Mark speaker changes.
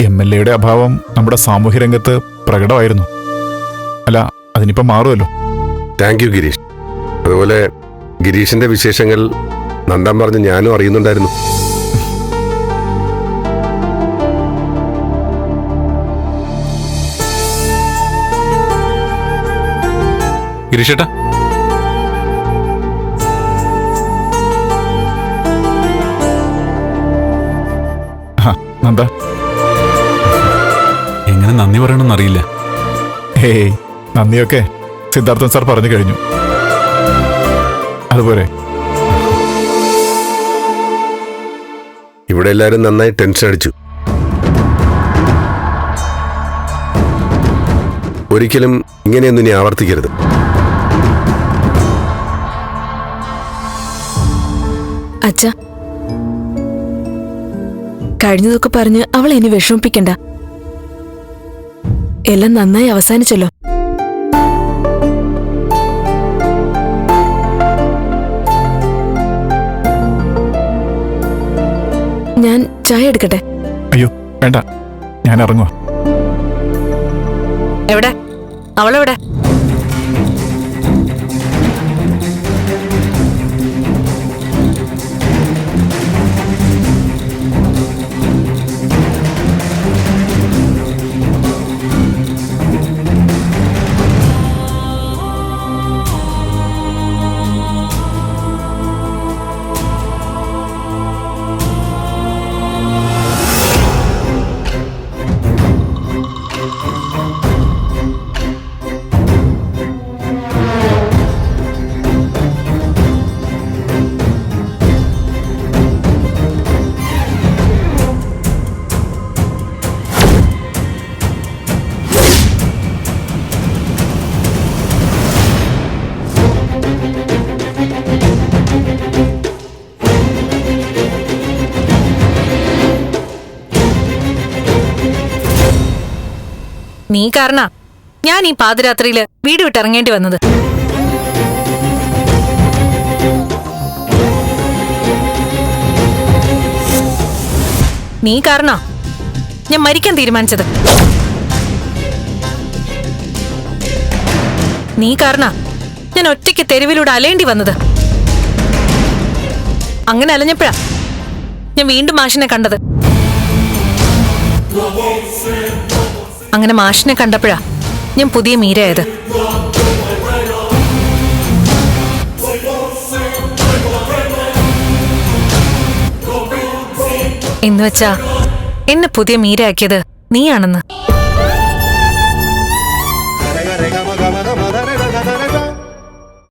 Speaker 1: M L എയുടെ അഭാവം നമ്മുടെ സാമൂഹ്യ രംഗത്ത് പ്രകടമായിരുന്നു. അല്ല അതിനിപ്പം മാറുമല്ലോ.
Speaker 2: Thank you Girish. അതുപോലെ ഗിരീഷിന്റെ വിശേഷങ്ങൾ നന്ദാൻ പറഞ്ഞ് ഞാനും അറിയുന്നുണ്ടായിരുന്നു.
Speaker 1: ഗിരീഷേട്ടാ. ആ, നന്ദ.
Speaker 3: എങ്ങനെ നന്ദി പറയണമെന്ന് അറിയില്ല.
Speaker 1: ഹേയ് നന്ദിയൊക്കെ സിദ്ധാർത്ഥൻ സാർ പറഞ്ഞു കഴിഞ്ഞു. അതുപോലെ.
Speaker 2: ഇവിടെ എല്ലാവരും നന്നായി ടെൻഷൻ അടിച്ചു. ഒരിക്കലും ഇങ്ങനെയൊന്നും ഇനി ആവർത്തിക്കരുത്.
Speaker 4: അച്ഛ. കഴിഞ്ഞതൊക്കെ പറഞ്ഞ് അവൾ ഇനി വിഷമിപ്പിക്കണ്ട. എല്ലാം നന്നായി അവസാനിച്ചല്ലോ. ഞാൻ ചായ എടുക്കട്ടെ?
Speaker 1: അയ്യോ വേണ്ട. ഞാൻ ഇറങ്ങുക
Speaker 4: എവിടെ? അവളെവിടെ?
Speaker 5: നീ കാരണ. ഞാൻ ഈ പാതിരാത്രിയിൽ വീട് വിട്ടിറങ്ങേണ്ടി വന്നത്. നീ കാരണ. ഞാൻ മരിക്കാൻ തീരുമാനിച്ചത്. നീ കാരണ. ഞാൻ ഒറ്റയ്ക്ക് തെരുവിലൂടെ അലയേണ്ടി വന്നത്. അങ്ങനെ അലഞ്ഞപ്പോഴാ ഞാൻ വീണ്ടും മാഷിനെ കണ്ടത്. അങ്ങനെ മാഷിനെ കണ്ടപ്പോഴാ ഞാൻ പുതിയ മീരയായത്. എന്നുവെച്ചാ എന്നെ പുതിയ മീരയാക്കിയത് നീയാണെന്ന്.